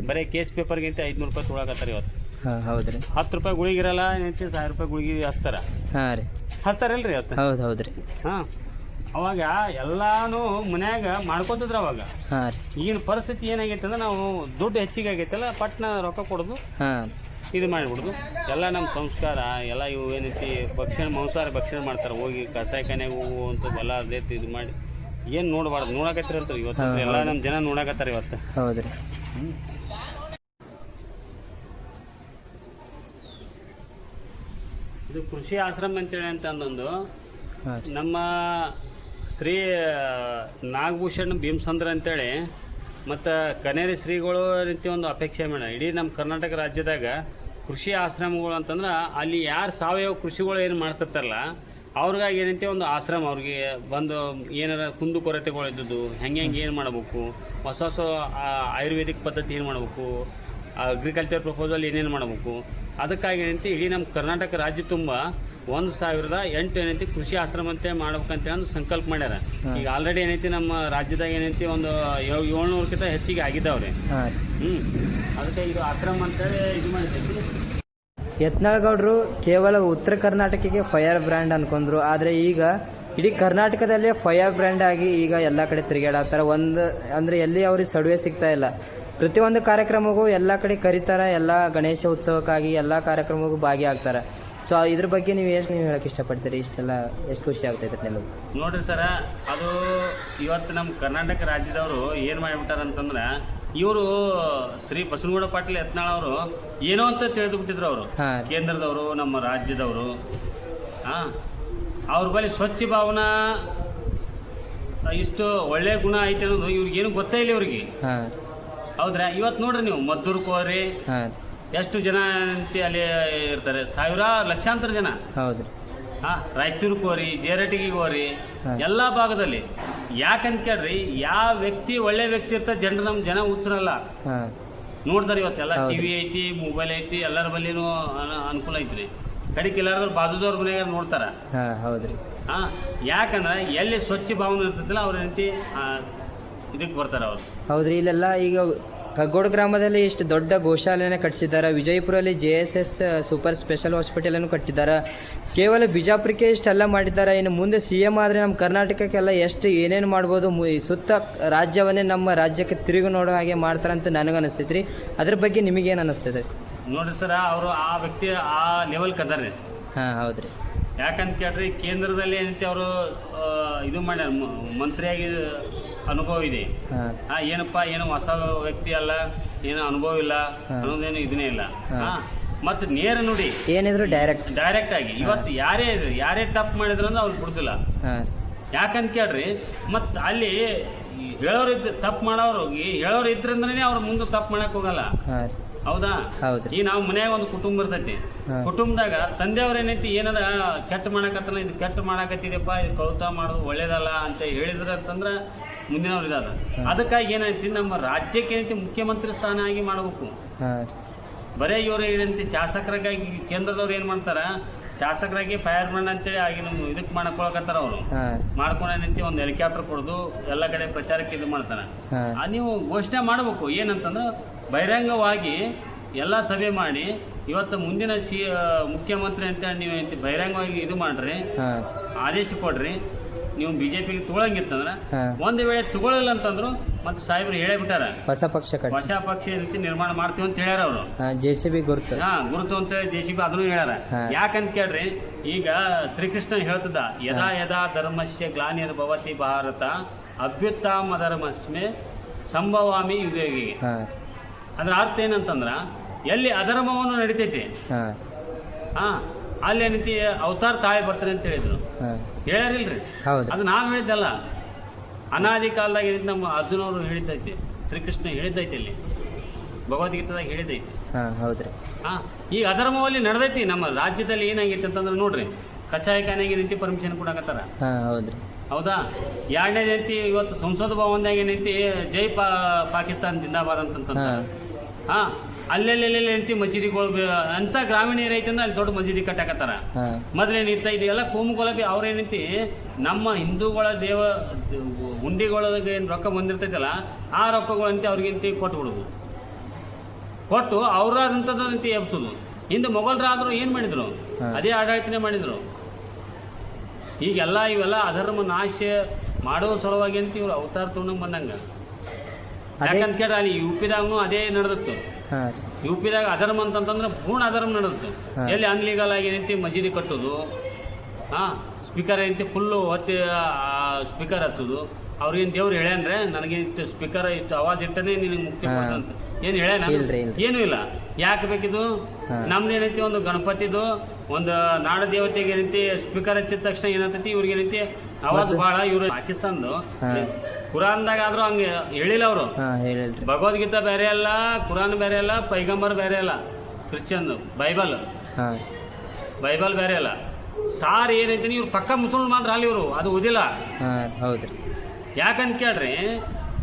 ಬರೀ ಕೇಸ್ ಪೇಪರ್ಗಿಂತ ಐದ್ನೂರು ರೂಪಾಯಿ ತೊಗೊಳಕತ್ತಾರೆ ಇವತ್ತು. ಹೌದ್ರಿ. ಹತ್ತು ರೂಪಾಯಿ ಗುಳಿಗಿರಲ್ಲ ಏನೈತಿ ಸಾವಿರ ರೂಪಾಯಿ ಗುಳಿಗೆ ಹಚ್ತಾರ. ಹಾಂ ರೀ. ಹಚ್ತಾರಲ್ರಿ ಇವತ್ತು? ಹೌದು ಹೌದು ರೀ ಹಾಂ. ಅವಾಗ ಎಲ್ಲಾನು ಮನ್ಯಾಗ ಮಾಡ್ಕೊತಿದ್ರು ಅವಾಗ. ಈಗಿನ ಪರಿಸ್ಥಿತಿ ಏನಾಗೈತೆ ಅಂದ್ರೆ ನಾವು ದುಡ್ಡು ಹೆಚ್ಚಿಗೆ ಆಗೈತಲ್ಲ ಪಟ್ನ ರೊಕ್ಕ ಕೊಡೋದು. ಹಾಂ. ಇದು ಮಾಡಿಬಿಡೋದು. ಎಲ್ಲ ನಮ್ಮ ಸಂಸ್ಕಾರ ಎಲ್ಲ ಇವು ಏನೈತಿ ಭಕ್ಷಣ ಮಾಂಸಾಹಾರ ಭಕ್ಷಣ ಮಾಡ್ತಾರೆ. ಹೋಗಿ ಕಸಾಯಿಖಾನೆಗೆ ಹೂವು ಅಂತ ಎಲ್ಲ ಅದೇ ಇದು ಮಾಡಿ. ಏನು ನೋಡಬಾರ್ದು ನೋಡಕತ್ತಿರಂತ ಇವತ್ತು ಎಲ್ಲ ನಮ್ಮ ಜನ ನೋಡಕತ್ತಾರ ಇವತ್ತು. ಹೌದ್ರಿ. ಇದು ಕೃಷಿ ಆಶ್ರಮ ಅಂತೇಳಿ ಅಂತ ಅಂದೊಂದು ಹಾಂ. ರೀ ನಮ್ಮ ಶ್ರೀ ನಾಗಭೂಷಣ್ ಭೀಮಸಂದ್ರ ಅಂತೇಳಿ ಮತ್ತು ಕನೇರಿ ಶ್ರೀಗಳು ರೀತಿ ಒಂದು ಅಪೇಕ್ಷೆ ಮೇಡಮ್ ಇಡೀ ನಮ್ಮ ಕರ್ನಾಟಕ ರಾಜ್ಯದಾಗ ಕೃಷಿ ಆಶ್ರಮಗಳು ಅಂತಂದ್ರೆ ಅಲ್ಲಿ ಯಾರು ಸಾವಯವ ಕೃಷಿಗಳು ಏನು ಮಾಡ್ತಿರ್ತಾರಲ್ಲ, ಅವ್ರಿಗಾಗಿ ಏನಂತೆ ಒಂದು ಆಶ್ರಮ, ಅವ್ರಿಗೆ ಬಂದು ಏನಾರ ಕುಂದು ಕೊರತೆಗಳಿದ್ದುದು ಹೆಂಗೆ ಹೆಂಗೆ ಏನು ಮಾಡಬೇಕು, ಹೊಸ ಹೊಸ ಆಯುರ್ವೇದಿಕ್ ಪದ್ಧತಿ ಏನು ಮಾಡಬೇಕು ಅಗ್ರಿಕಲ್ಚರ್ ಪ್ರಪೋಸಲ್ ಏನೇನು ಮಾಡಬೇಕು, ಅದಕ್ಕಾಗಿ ಏನಂತೆ ಇಡೀ ನಮ್ಮ ಕರ್ನಾಟಕ ರಾಜ್ಯ ತುಂಬ ಒಂದು ಸಾವಿರದ ಎಂಟು ಏನೈತಿ ಕೃಷಿ ಆಶ್ರಮ ಅಂತ ಮಾಡ್ಬೇಕಂತ ಒಂದು ಸಂಕಲ್ಪ ಮಾಡ್ಯಾರ. ಈಗ ಆಲ್ರೆಡಿ ಏನೈತಿ ನಮ್ಮ ರಾಜ್ಯದಾಗ ಏನೈತಿ ಒಂದು ಏಳ್- ಏಳ್ನೂರಕ್ಕಿಂತ ಹೆಚ್ಚಿಗೆ ಆಗಿದ್ದಾವ್ರಿ ಹ್ಞೂ ಅದಕ್ಕೆ ಇದು ಆಶ್ರಮ ಅಂತೇಳಿ ಇದು ಮಾಡಿದ್ದೈತಿ ಯತ್ನಾಳ್ಗೌಡರು ಕೇವಲ ಉತ್ತರ ಕರ್ನಾಟಕಕ್ಕೆ ಫೈರ್ ಬ್ರ್ಯಾಂಡ್ ಅನ್ಕೊಂಡ್ರು. ಆದರೆ ಈಗ ಇಡೀ ಕರ್ನಾಟಕದಲ್ಲೇ ಫೈರ್ ಬ್ರ್ಯಾಂಡ್ ಆಗಿ ಈಗ ಎಲ್ಲ ಕಡೆ ತಿರುಗಾಡತ್ತಾರೆ ಒಂದು ಅಂದರೆ ಎಲ್ಲಿ ಅವ್ರಿಗೆ ಸಡುವೆ ಸಿಗ್ತಾ ಇಲ್ಲ. ಪ್ರತಿಯೊಂದು ಕಾರ್ಯಕ್ರಮಕ್ಕೂ ಎಲ್ಲ ಕಡೆ ಕರೀತಾರೆ. ಎಲ್ಲ ಗಣೇಶ ಉತ್ಸವಕ್ಕಾಗಿ ಎಲ್ಲ ಕಾರ್ಯಕ್ರಮಕ್ಕೂ ಭಾಗಿಯಾಗ್ತಾರೆ. ಸೊ ಇದ್ರ ಬಗ್ಗೆ ನೀವು ಎಷ್ಟು ನೀವು ಹೇಳಕ್ಕೆ ಇಷ್ಟಪಡ್ತೀರಿ? ಇಷ್ಟೆಲ್ಲ ಎಷ್ಟು ಖುಷಿ ಆಗ್ತೈತೆ ನಿಮಗೆ? ನೋಡ್ರಿ ಸರ ಅದು ಇವತ್ತು ನಮ್ಮ ಕರ್ನಾಟಕ ರಾಜ್ಯದವರು ಏನು ಮಾಡಿಬಿಟ್ಟಾರ ಅಂತಂದ್ರೆ ಇವರು ಶ್ರೀ ಬಸನಗೌಡ ಪಾಟೀಲ್ ಯತ್ನಾಳ್ ಅವರು ಏನೋ ಅಂತ ತಿಳಿದು ಬಿಟ್ಟಿದ್ರು ಅವರು ಕೇಂದ್ರದವರು ನಮ್ಮ ರಾಜ್ಯದವರು. ಹಾಂ. ಅವ್ರ ಬಳಿ ಸ್ವಚ್ಛ ಭಾವನಾ ಇಷ್ಟು ಒಳ್ಳೆ ಗುಣ ಐತೆ ಅನ್ನೋದು ಇವ್ರಿಗೇನು ಗೊತ್ತೇ ಇಲ್ಲ ಇವ್ರಿಗೆ. ಹೌದ್ರಾ? ಇವತ್ತು ನೋಡ್ರಿ ನೀವು ಮದ್ದೂರ್ಕೋರಿ ಹಾಂ. ಎಷ್ಟು ಜನ ಅಂತ ಅಲ್ಲಿ ಇರ್ತಾರೆ? ಸಾವಿರಾರು ಲಕ್ಷಾಂತರ ಜನ. ಹೌದು. ಹಾ ರಾಯಚೂರು ರಾಯಚೂರಿಗೆ ಹೋರಿ ಜೇರಟಿಗೆ ಹೋರಿ. ಎಲ್ಲ ಭಾಗದಲ್ಲಿ. ಯಾಕಂತ ಕೇಳ್ರಿ ಯಾವ ವ್ಯಕ್ತಿ ಒಳ್ಳೆ ವ್ಯಕ್ತಿ ಇರ್ತಾರೆ ಜನರು ನಮ್ಮ ಜನ ಹುಚ್ಚರಲ್ಲ. ನೋಡ್ತಾರ ಇವತ್ತೆಲ್ಲ ಟಿ ಟಿವಿ ಐತಿ ಮೊಬೈಲ್ ಐತಿ ಎಲ್ಲರ ಬಲ್ಲಿನೂ ಅನ- ಅನುಕೂಲ ಐತ್ರಿ. ಕಡಿಕ್ ಎಲ್ಲಾದ್ರೂ ಬಾಜುದವ್ರ ಮನೆಯಾಗ ನೋಡ್ತಾರ. ಹೌದ್ರಿ. ಹಾಂ ಯಾಕಂದ್ರೆ ಎಲ್ಲಿ ಸ್ವಚ್ಛ ಭಾವನೆ ಇರ್ತೈತಿಲ್ಲ ಅವ್ರ ಏನೈತಿ ಇದಕ್ಕೆ ಬರ್ತಾರೆ ಅವ್ರು. ಹೌದ್ರಿ ಇಲ್ಲೆಲ್ಲ ಈಗ ಕಗ್ಗೋಡು ಗ್ರಾಮದಲ್ಲಿ ಇಷ್ಟು ದೊಡ್ಡ ಗೋಶಾಲೆಯನ್ನು ಕಟ್ಟಿಸಿದ್ದಾರೆ. ವಿಜಯಪುರಲ್ಲಿ J S S super special ಹಾಸ್ಪಿಟಲನ್ನು ಕಟ್ಟಿದ್ದಾರೆ. ಕೇವಲ ಬಿಜಾಪುರಕ್ಕೆ ಇಷ್ಟೆಲ್ಲ ಮಾಡಿದ್ದಾರೆ. ಇನ್ನು ಮುಂದೆ ಸಿ ಎಂ ಆದರೆ ನಮ್ಮ ಕರ್ನಾಟಕಕ್ಕೆಲ್ಲ ಎಷ್ಟು ಏನೇನು ಮಾಡ್ಬೋದು ಸುತ್ತ ರಾಜ್ಯವನ್ನೇ ನಮ್ಮ ರಾಜ್ಯಕ್ಕೆ ತಿರುಗಿ ನೋಡೋ ಹಾಗೆ ಮಾಡ್ತಾರೆ ಅಂತ ನನಗೆ ರೀ ಅದ್ರ ಬಗ್ಗೆ ನಿಮಗೇನು ಅನಿಸ್ತದೆ ನೋಡ್ರಿ ಸರ್ ಅವರು ಆ ವ್ಯಕ್ತಿ ಆ ಲೆವೆಲ್ ಅದಾರ್ರಿ. ಹಾಂ ಹೌದು ರೀ ಯಾಕಂತ ಕೇಳ್ರಿ ಕೇಂದ್ರದಲ್ಲಿ ಏನೈತಿ ಅವರು ಇದು ಮಾಡ್ಯಾರ ಮಂತ್ರಿಯಾಗಿ ಅನುಭವ ಇದೆ. ಆ, ಏನಪ್ಪ ಏನು ಹೊಸ ವ್ಯಕ್ತಿ ಅಲ್ಲ ಏನು ಅನುಭವ ಇಲ್ಲ ಅನ್ನೋದೇನು ಇದನ್ನೇ ಇಲ್ಲ. ಮತ್ತೆ ನೇರ ನುಡಿ. ಏನಿದ್ರು ಡೈರೆಕ್ಟ್ ಡೈರೆಕ್ಟ್ ಆಗಿ. ಇವತ್ತು ಯಾರೇ ಯಾರೇ ತಪ್ಪು ಮಾಡಿದ್ರು ಅಂದ್ರೆ ಅವ್ರು ಬಿಡುದಿಲ್ಲ. ಯಾಕಂತ ಕೇಳ್ರಿ ಮತ್ತು ಅಲ್ಲಿ ಹೇಳೋರು ಇದ್ದ ತಪ್ಪು ಮಾಡೋರು ಹೇಳೋರು ಇದ್ರಿಂದನೇ ಅವ್ರು ಮುಂದೆ ತಪ್ಪು ಮಾಡಕ್ ಹೋಗಲ್ಲ. ಹೌದಾ? ಈ ನಾವ್ ಮನ್ಯಾಗ ಒಂದು ಕುಟುಂಬ ಇರ್ತೈತಿ. ಕುಟುಂಬದಾಗ ತಂದೆಯವ್ರ ಏನೈತಿ ಏನದ ಕೆಟ್ಟ ಮಾಡಕತ್ತಲ್ಲ ಇದು ಕೆಟ್ಟ ಮಾಡಕತ್ತಿದೆಪ್ಪ ಇದು ಕೌತ ಮಾಡೋದು ಒಳ್ಳೇದಲ್ಲ ಅಂತ ಹೇಳಿದ್ರ ಅಂತಂದ್ರ ಮುಂದಿನವ್ರು ಇದಾದ ಅದಕ್ಕಾಗಿ ಏನೈತಿ ನಮ್ಮ ರಾಜ್ಯಕ್ಕೆ ಏನೈತಿ ಮುಖ್ಯಮಂತ್ರಿ ಸ್ಥಾನ ಆಗಿ ಮಾಡಬೇಕು. ಬರೇ ಇವರು ಏನಂತೆ ಶಾಸಕರಾಗಿ ಕೇಂದ್ರದವ್ರು ಏನು ಮಾಡ್ತಾರ ಶಾಸಕರಾಗಿ ಫೈರ್ ಬ್ರ್ಯಾಂಡ್ ಅಂತೇಳಿ ಆಗಿ ನಮ್ಮ ಇದಕ್ಕೆ ಮಾಡ್ಕೊಳಕತ್ತಾರ ಅವರು. ಮಾಡ್ಕೊಂಡು ಏನೈತಿ ಒಂದು ಹೆಲಿಕಾಪ್ಟರ್ ಕೊಡೋದು ಎಲ್ಲ ಕಡೆ ಪ್ರಚಾರಕ್ಕೆ ಇದು ಮಾಡ್ತಾರ. ಆ ನೀವು ಘೋಷಣೆ ಮಾಡಬೇಕು ಏನಂತಂದ್ರೆ ಬಹಿರಂಗವಾಗಿ ಎಲ್ಲ ಸಭೆ ಮಾಡಿ ಇವತ್ತು ಮುಂದಿನ ಸಿ ಮುಖ್ಯಮಂತ್ರಿ ಅಂತ ನೀವು ಬಹಿರಂಗವಾಗಿ ಇದು ಮಾಡ್ರಿ ಆದೇಶ ಕೊಡ್ರಿ ನೀವು ಬಿಜೆಪಿಗೆ ಜೆ ಪಿಗೆ ತೊಗೊಳಂಗಿತ್ತಂದ್ರೆ ಹಾಂ. ಒಂದು ವೇಳೆ ತಗೊಳ್ಳಿಲ್ಲ ಅಂತಂದ್ರು ಮತ್ತೆ ಸಾಹೇಬ್ರು ಹೇಳೇ ಬಿಟ್ಟಾರ. ಹೊಸ ಪಕ್ಷ ಕಟ್ಟಿ. ಹೊಸ ಪಕ್ಷ ರೀತಿ ನಿರ್ಮಾಣ ಮಾಡ್ತೀವಿ ಅಂತ ಹೇಳ್ಯಾರ ಅವರು. ಜೆಸಿಬಿ ಜೆ ಸಿ ಬಿ ಗುರುತು. ಹಾ ಗುರುತು ಅಂತೇಳಿ ಜೆ ಸಿ ಬಿ ಅದನ್ನು ಹೇಳ್ಯಾರ. ಹಾ. ಯಾಕಂತ ಕೇಳ್ರಿ ಈಗ ಶ್ರೀಕೃಷ್ಣ ಹೇಳ್ತದ ಯದಾ ಯದಾ ಧರ್ಮಸ್ಯ ಗ್ಲಾನಿರ್ಭವತಿ ಭಾರತ ಅಭ್ಯುತ್ತಮ ಧರ್ಮಸ್ಮೆ ಸಂಭವಾಮಿ ಯುಗಯುಗಿಗೆ ಹಾಂ. ಅದ್ರ ಅರ್ಥ ಏನಂತಂದ್ರ ಎಲ್ಲಿ ಅಧರ್ಮವನ್ನು ನಡಿತೈತಿ. ಹಾಂ. ಹಾ. ಅಲ್ಲಿ ಏನೈತಿ ಅವತಾರ ತಾಳೆ ಬರ್ತಾರೆ ಅಂತ ಹೇಳಿದ್ರು. ಹೇಳಿಲ್ರಿ ಹೇಳ್ಯಾರಿಲ್ರಿ? ಹೌದು. ಅದು ನಾವು ಹೇಳಿದ್ದಲ್ಲ. ಅನಾದಿ ಕಾಲದಾಗ ಏನೈತಿ ನಮ್ಮ ಅರ್ಜುನವರು ಹೇಳಿದ್ದೈತಿ ಶ್ರೀಕೃಷ್ಣ ಹೇಳಿದ್ದೈತಿ ಇಲ್ಲಿ ಭಗವದ್ಗೀತಾದಾಗ ಹೇಳಿದೈತಿ ಹಾಂ ಹೌದು ರೀ ಹಾ ಈಗ ಅಧರ್ಮವಲ್ಲಿ ನಡೆದೈತಿ ನಮ್ಮ ರಾಜ್ಯದಲ್ಲಿ ಏನಾಗೈತಿ ಅಂತಂದ್ರೆ ನೋಡ್ರಿ ಕಚಾಯಿಖಾನೆಗೆ ಏನೈತಿ ಪರ್ಮಿಷನ್ ಕೊಡಕತ್ತಾರ? ಹೌದ್ರಿ. ಹೌದಾ? ಎರಡನೇ ಐತಿ ಇವತ್ತು ಸಂಸದ ಭವನದಾಗ ಏನೈತಿ ಜೈ ಪಾ ಪಾಕಿಸ್ತಾನ್ ಜಿಂದಾಬಾದ್ ಅಂತಂತ ಹಾ ಅಲ್ಲೆಲ್ಲೆಲ್ಲೆಲ್ಲಿ ಅಂತ ಮಸೀದಿಗಳು ಅಂತ ಗ್ರಾಮೀಣ ಏರಿಯಾ ಐತಂದ್ರೆ ಅಲ್ಲಿ ದೊಡ್ಡ ಮಸೀದಿ ಕಟ್ಟಾಕತ್ತಾರ. ಮೊದಲೇನಿತ್ತ ಇದೆಲ್ಲ ಅವ್ರ ಅವ್ರೇನೈತಿ ನಮ್ಮ ಹಿಂದೂಗಳ ದೇವ ಹುಂಡಿಗಳಿಗೆ ಏನು ರೊಕ್ಕ ಬಂದಿರ್ತೈತಲ್ಲ ಆ ರೊಕ್ಕಗಳಂತೆ ಕೊಟ್ಟು ಕೊಟ್ಬಿಡೋದು ಕೊಟ್ಟು ಅವ್ರಾದಂಥದ್ದಂತೆ ಎಬ್ಸೋದು. ಹಿಂದೆ ಮೊಘಲರಾದ್ರು ಏನು ಮಾಡಿದ್ರು? ಅದೇ ಆಡಳಿತನೇ ಮಾಡಿದ್ರು. ಈಗೆಲ್ಲ ಇವೆಲ್ಲ ಅಧರ್ಮ ನಾಶ ಮಾಡೋ ಸಲುವಾಗಿ ಅಂತ ಇವ್ರು ಅವತಾರ ತೊಗೊಂಡು ಬಂದಂಗ. ಯಾಕಂತ ಕೇಳಿ ಅಲ್ಲಿ ಯು ಪಿದಾಗೂ ಅದೇ ನಡೆದತ್ತು. ಯು ಪಿದಾಗ ಅಧರ್ಮ ಅಂತಂತಂದ್ರೆ ಪೂರ್ಣ ಅಧರ್ಮ ನಡೆದತ್ತು ಹಾ. ಎಲ್ಲಿ ಅನ್ಲೀಗಲ್ ಆಗಿ ಏನೈತಿ ಮಸೀದಿ ಕಟ್ಟೋದು ಹಾಂ ಸ್ಪೀಕರ್ ಏನಂತೆ ಫುಲ್ಲು ಹೊತ್ತಿ ಸ್ಪೀಕರ್ ಹಚ್ಚೋದು. ಅವ್ರಿಗೇನು ದೇವ್ರು ಹೇಳ್ಯಾನ್ರೆ ನನಗೆ ಇಷ್ಟು ಸ್ಪೀಕರ್ ಇಷ್ಟು ಅವಾಜ್ ಇಟ್ಟನೆ ನಿನಗೆ ಮುಕ್ತಿ ಕೊಡ್ತಂತ ಏನು ಹೇಳ್ಯಾನ. ಏನೂ ಇಲ್ಲ. ಯಾಕೆ ಬೇಕಿದು. ನಮ್ದು ಏನೈತಿ ಒಂದು ಗಣಪತಿದು ಒಂದು ನಾಡ ದೇವತೆಗೆ ಏನೈತಿ ಸ್ಪೀಕರ್ ಹಚ್ಚಿದ ತಕ್ಷಣ ಏನಂತೈತಿ ಇವ್ರಿಗೆ ಏನೈತಿ ಅವಾಜ್ ಬಾಳ ಭಾಳ ಇವ್ರು ಪಾಕಿಸ್ತಾನದು. ಕುರಾನ್ದಾಗ ಆದ್ರೂ ಹಂಗೆ ಹೇಳಿಲ್ಲ ಅವರು. ಹಾಂ ಹೇಳಿಲ್ರಿ. ಭಗವದ್ಗೀತಾ ಬೇರೆ ಅಲ್ಲ ಕುರಾನ್ ಬೇರೆ ಅಲ್ಲ ಪೈಗಂಬರ್ ಬೇರೆ ಅಲ್ಲ ಕ್ರಿಶ್ಚಿಯನ್ ಬೈಬಲ್. ಹಾಂ. ಬೈಬಲ್ ಬೇರೆ ಅಲ್ಲ. ಸಾರ್ ಏನೈತೆ ಇವ್ರು ಪಕ್ಕ ಮುಸಲ್ಮಾನ್ರು ಅಲ್ಲಿ ಇವರು ಅದು ಓದಿಲ್ಲ. ಹಾಂ ಹೌದ್ರಿ. ಯಾಕಂತ ಕೇಳ್ರಿ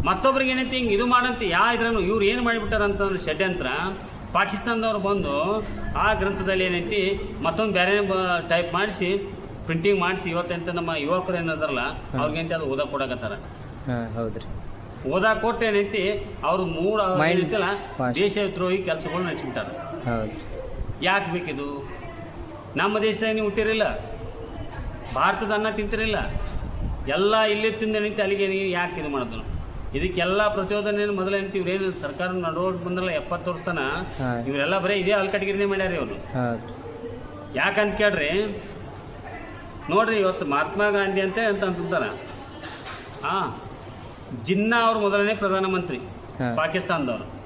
ಮತ್ತೊಬ್ರಿಗೆ ಏನೈತಿ ಹಿಂಗೆ ಇದು ಮಾಡಂತ ಯಾ ಇದ್ರೂ ಇವ್ರು ಏನು ಮಾಡಿಬಿಟ್ಟಾರ ಅಂತಂದ್ರೆ ಷಡ್ಯಂತ್ರ. ಪಾಕಿಸ್ತಾನದವ್ರು ಬಂದು ಆ ಗ್ರಂಥದಲ್ಲಿ ಏನೈತಿ ಮತ್ತೊಂದು ಬೇರೆ ಟೈಪ್ ಮಾಡಿಸಿ ಪ್ರಿಂಟಿಂಗ್ ಮಾಡಿಸಿ ಇವತ್ತೆಂತ ನಮ್ಮ ಯುವಕರು ಏನದಾರಲ್ಲ ಅವ್ರಿಗಂತ ಅದು ಓದಕ್ಕೆ ಕೊಡಕತ್ತಾರ. ಹಾಂ ಹೌದ್ರಿ. ಓದಾ ಕೊಟ್ಟು ಏನೈತಿ ಅವ್ರು ಮೂರು Mind ದೇಶ ದ್ರೋಹಿ ದೇಶದ್ರೋಹಿ ಕೆಲಸಗಳು ನಡೆಸ್ಬಿಟ್ಟಾರ. ಹೌದು ಯಾಕೆ ಬೇಕಿದು? ನಮ್ಮ ದೇಶದಾಗ ನೀವು ಹುಟ್ಟಿರಿಲ್ಲ ಭಾರತದ ಅನ್ನ ತಿಂತಿರಲಿಲ್ಲ? ಎಲ್ಲ ಇಲ್ಲಿ ತಿಂದ ಏನೈತಿ ಅಲ್ಲಿಗೆ ನೀವು ಯಾಕೆ ಇದು ಮಾಡೋದು? ಇದಕ್ಕೆಲ್ಲ ಪ್ರಚೋದನೆ ಮೊದಲು ಏನಂತ ಏನು ಸರ್ಕಾರ ನಡೋಡ್ ಬಂದ್ರಲ್ಲ ಎಪ್ಪತ್ತು ವರ್ಷ ತನ ಹಾಂ. ಇವರೆಲ್ಲ ಬರೀ ಇದೇ ಅಲ್ಕಟ್ಗಿರಿನೇ ಮಾಡ್ಯಾರ ಇವರು. ಯಾಕಂತ ಕೇಳ್ರಿ ನೋಡ್ರಿ ಇವತ್ತು ಮಹಾತ್ಮ ಗಾಂಧಿ ಅಂತ ಅಂತ ಅಂತಾರ ಹಾಂ. ಜಿನ್ನಾ ಅವರು ಮೊದಲನೇ ಪ್ರಧಾನಮಂತ್ರಿ ಪಾಕಿಸ್ತಾನದವರು.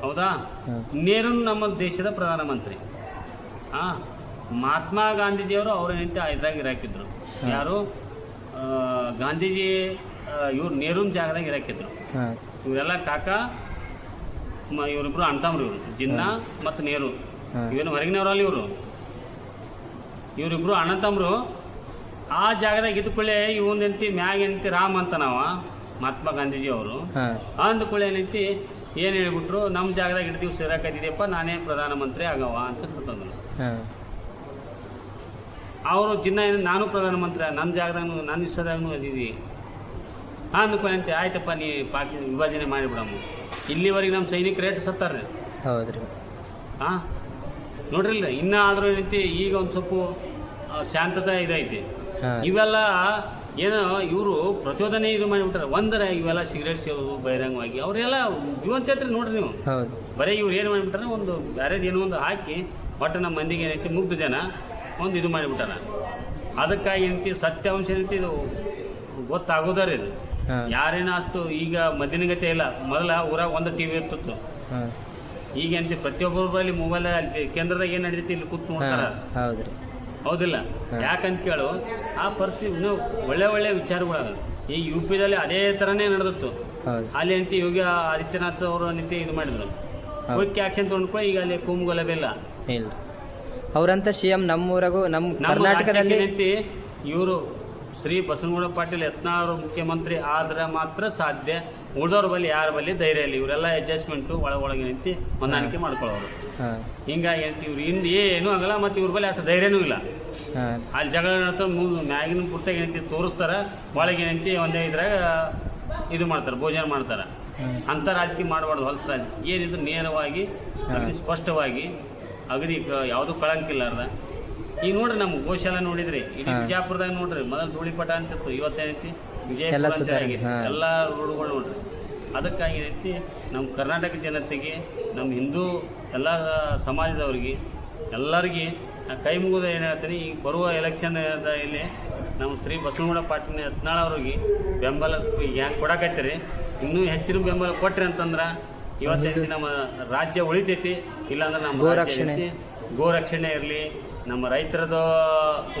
ಹೌದಾ? ನೆಹರು ನಮ್ಮ ದೇಶದ ಪ್ರಧಾನಮಂತ್ರಿ. ಹಾ. ಮಹಾತ್ಮ ಗಾಂಧೀಜಿಯವರು ಅವ್ರ ಹೆಂಡತಿ ಇದ್ರಾಗ ಇರಾಕಿದ್ರು. ಯಾರು? ಗಾಂಧೀಜಿ ಇವ್ರು ನೆಹರೂನ್ ಜಾಗದಾಗ ಇರಾಕಿದ್ರು. ಇವರೆಲ್ಲ ಕಾಕ ಇವರಿಬ್ರು ಅಣ್ತಾಮ್ರಿ ಇವರು. ಜಿನ್ನಾ ಮತ್ತು ನೆಹರು ಹಾಂ. ಇವೇನು ಹೊರಗಿನವರಲ್ಲಿ ಇವರು? ಇವರಿಬ್ರು ಅಣ್ಣ ತಮ್ಮರು ಆ ಜಾಗದಾಗ ಇದ್ದುಕೊಳ್ಳೆ ಇವನ್ ಎಂತಿ ಮ್ಯಾಗ ಎಂತಿ ರಾಮ್ ಅಂತ ನಾವ. ಮಹಾತ್ಮ ಗಾಂಧೀಜಿ ಅವರು ಅಂದ ಅಂದ್ಕೊಳ್ಳೆ ಏನೈತಿ? ಏನು ಹೇಳ್ಬಿಟ್ರು? ನಮ್ಮ ಜಾಗದಾಗ ಇಡ್ತೀವಿ ಸೇರಾಕತ್ತಿದೆಯಪ್ಪ ನಾನೇ ಪ್ರಧಾನಮಂತ್ರಿ ಆಗವ ಅಂತ ತಂದ್ರು ಅವರು ಚಿನ್ನ ಏನು ನಾನು ಪ್ರಧಾನಮಂತ್ರಿ ನನ್ನ ಜಾಗದಾಗೂ ನನ್ನ ಇಷ್ಟದಾಗೂ ಅದಿದಿ ಅಂದ್ಕೊಳ್ಳಂತೆ ಆಯ್ತಪ್ಪ ನೀ ಪಾಕಿ ವಿಭಜನೆ ಮಾಡಿಬಿಡಮ್ಮ. ಇಲ್ಲಿವರೆಗೆ ನಮ್ಮ ಸೈನಿಕ ರೇಟ್ ಸತ್ತಾರ್ರಿ ಹೌದ್ರಿ. ಹಾಂ ನೋಡ್ರಿಲ್ಲ ಇನ್ನೂ ಆದರೂ ಏನೈತಿ? ಈಗ ಒಂದು ಸ್ವಲ್ಪ ಶಾಂತತೆ ಇದೈತಿ. ಇವೆಲ್ಲ ಏನೋ ಇವರು ಪ್ರಚೋದನೆ ಇದು ಮಾಡಿಬಿಟ್ರೆ ಒಂದರ ಇವೆಲ್ಲ ಸಿಗರೇಟ್ ಸೇವೋದು ಬಹಿರಂಗವಾಗಿ. ಅವರೆಲ್ಲ ಜೀವಂತ ಚೇತ್ರ ನೋಡ್ರಿ ನೀವು. ಹೌದು. ಬರೀ ಇವ್ರು ಏನು ಮಾಡಿಬಿಟ್ರೆ ಒಂದು ಬೇರೆದು ಏನೋ ಒಂದು ಹಾಕಿ ಒಟ್ಟು ನಮ್ಮ ಮಂದಿಗೆ ಏನೈತಿ ಮುಗ್ಧ ಜನ ಒಂದು ಇದು ಮಾಡಿಬಿಟ್ಟಾರ. ಅದಕ್ಕಾಗಿ ಏನಂತಿ ಸತ್ಯಾಂಶ ಏನೈತಿ ಇದು ಗೊತ್ತಾಗೋದಾರ ಇದು ಯಾರೇನೋ ಅಷ್ಟು ಈಗ ಮದ್ದಿನಗತೆ ಇಲ್ಲ. ಮೊದಲ ಊರಾಗ ಒಂದು ಟಿ ವಿ ಇರ್ತಿತ್ತು. ಈಗ ಏನಂತಿ ಪ್ರತಿಯೊಬ್ಬರ ಬಳಿ ಮೊಬೈಲ್ ಅಲ್ಲಿ ಕೇಂದ್ರದಾಗ ಏನು ನಡೀತಿ ಇಲ್ಲಿ ಕೂತ್ ನೋಡ್ತಾರ. ಹಾಂ ಹೌದ್ರಿ. ಹೌದಿಲ್ಲ? ಯಾಕಂತ ಕೇಳು ಆ ಪರಿಸ್ಥಿತಿ ಇನ್ನೂ ಒಳ್ಳೆ ಒಳ್ಳೆ ವಿಚಾರಗಳಾಗಲ್ಲ ಈ ಯು ಪಿದಲ್ಲಿ ಅದೇ ಥರನೇ ನಡೆದಿತ್ತು. ಅಲ್ಲಿ ಅಂತ ಯೋಗಿ ಆದಿತ್ಯನಾಥ್ ಅವರು ನಿಂತಿ ಇದು ಮಾಡಿದ್ರು. ಹೋಗಿ ಆಕ್ಷನ್ ತೊಗೊಂಡ್ಕೊಳ್ಳಿ ಈಗ ಅಲ್ಲಿ ಕೂಮ್ ಗಲಭೆ ಇಲ್ಲ. ಇಲ್ಲ ಅವರಂತ ಸಿ ಎಂ ನಮ್ಮೂರಗೂ ನಮ್ಮ ಕರ್ನಾಟಕದಲ್ಲಿ ನಿಂತು ಇವರು ಶ್ರೀ ಬಸವನಗೌಡ ಪಾಟೀಲ್ ಯತ್ನಾಳ್ ಮುಖ್ಯಮಂತ್ರಿ ಆದ್ರೆ ಮಾತ್ರ ಸಾಧ್ಯ. ಉಳಿದವ್ರ ಬಳಿ ಯಾರ ಬಳಿ ಧೈರ್ಯ ಇಲ್ಲ. ಇವರೆಲ್ಲ ಅಡ್ಜಸ್ಟ್ಮೆಂಟು ಒಳ ಒಳಗೆ ನಿಂತು ಹೊಂದಾಣಿಕೆ ಮಾಡ್ಕೊಳ್ಳೋರು. ಹಿಂಗಾಗಿ ಇವ್ರು ಹಿಂದೆ ಏನೂ ಆಗಲ್ಲ ಮತ್ತು ಇವ್ರ ಬಳಿ ಅಷ್ಟು ಧೈರ್ಯನೂ ಇಲ್ಲ. ಅಲ್ಲಿ ಜಗಳ ಮ್ಯಾಗಿನ ಪೂರ್ತಿಯಾಗಿ ಏನೈತಿ ತೋರಿಸ್ತಾರೆ ಒಳಗೆ ಏನೈತಿ ಒಂದೇ ಇದ್ರಾಗ ಇದು ಮಾಡ್ತಾರೆ ಭೋಜನ ಮಾಡ್ತಾರೆ. ಅಂತ ಅಂಥ ರಾಜಕೀಯ ಮಾಡಬಾರ್ದು ಹೊಲಸ ರಾಜಕೀಯ. ಏನಿದ್ರು ನೇರವಾಗಿ ಅಗದಿ ಸ್ಪಷ್ಟವಾಗಿ ಅಗದಿ ಯಾವುದೂ ಕಳಂಕಿಲ್ಲಾರ್ದ. ಈಗ ನೋಡ್ರಿ ನಮ್ಮ ಗೋಶಾಲ ನೋಡಿದ್ರಿ ಇಡೀ. ಬಿಜಾಪುರದಾಗ ನೋಡ್ರಿ ಮೊದಲು ಧೂಳಿಪಟ ಅಂತಿತ್ತು ಇವತ್ತೇನೈತಿ? ಎಲ್ಲ ಸುಧಾರಣೆ, ಎಲ್ಲ ರೋಡ್ಗಳು ನೋಡ್ರಿ. ಅದಕ್ಕಾಗಿ ರೀತಿ ನಮ್ಮ ಕರ್ನಾಟಕ ಜನತೆಗೆ ನಮ್ಮ ಹಿಂದೂ ಎಲ್ಲ ಸಮಾಜದವ್ರಿಗೆ ಎಲ್ಲರಿಗೆ ಕೈ ಮುಗಿದ ಏನು ಹೇಳ್ತೀನಿ ಈಗ ಬರುವ ಎಲೆಕ್ಷನ್ ಇಲ್ಲಿ ನಮ್ಮ ಶ್ರೀ ಬಸವನಗೌಡ ಪಾಟೀಲ್ ಹತ್ನಾಳ ಅವ್ರಿಗೆ ಬೆಂಬಲ ಈಗ ಹೆಂಗೆ ಕೊಡಕತ್ತೀರಿ? ಇನ್ನೂ ಹೆಚ್ಚಿನ ಬೆಂಬಲ ಕೊಟ್ರಿ ಅಂತಂದ್ರೆ ಇವತ್ತೈತಿ ನಮ್ಮ ರಾಜ್ಯ ಉಳಿತೈತಿ. ಇಲ್ಲಾಂದ್ರೆ ನಮ್ಮ ಗೋರಕ್ಷಣೆ. ಗೋರಕ್ಷಣೆ ಇರಲಿ ನಮ್ಮ ರೈತರದ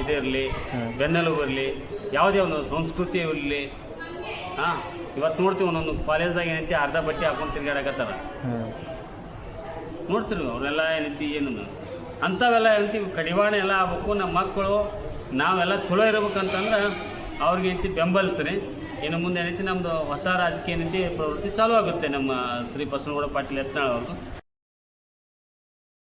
ಇದಿರಲಿ. ಬೆನ್ನೆಲುಬು ಇರಲಿ ಯಾವುದೇ ಒಂದು ಸಂಸ್ಕೃತಿ ಇರಲಿ, ಹಾಂ ಇವತ್ತು ನೋಡ್ತೀವಿ ಒಂದೊಂದು ಕಾಲೇಜ್ದಾಗ ಏನೈತಿ, ಅರ್ಧ ಬಟ್ಟೆ ಹಾಕೊಂಡು ತಿರ್ಗಾಡಕತ್ತಾರ. ನೋಡ್ತೀವಿ ಅವರೆಲ್ಲ ಏನೈತಿ, ಏನು ಅಂಥವೆಲ್ಲ ಏನೈತಿ, ಕಡಿವಾಣ ಎಲ್ಲ ಆಗ್ಬೇಕು, ನಮ್ಮ ಮಕ್ಕಳು, ನಾವೆಲ್ಲ ಚಲೋ ಇರ್ಬೇಕಂತಂದ್ರೆ ಅವ್ರಿಗೆ ಏನೈತಿ, ಬೆಂಬಲಿಸ್ರಿ. ಇನ್ನು ಮುಂದೆ ಏನೈತಿ ನಮ್ಮದು ಹೊಸ ರಾಜಕೀಯ ಏನೈತಿ, ಪ್ರವೃತ್ತಿ ಚಾಲೂ ಆಗುತ್ತೆ ನಮ್ಮ ಶ್ರೀ ಬಸವನಗೌಡ ಪಾಟೀಲ್ ಯತ್ನಾಳ್ ಅವ್ರದ್ದು.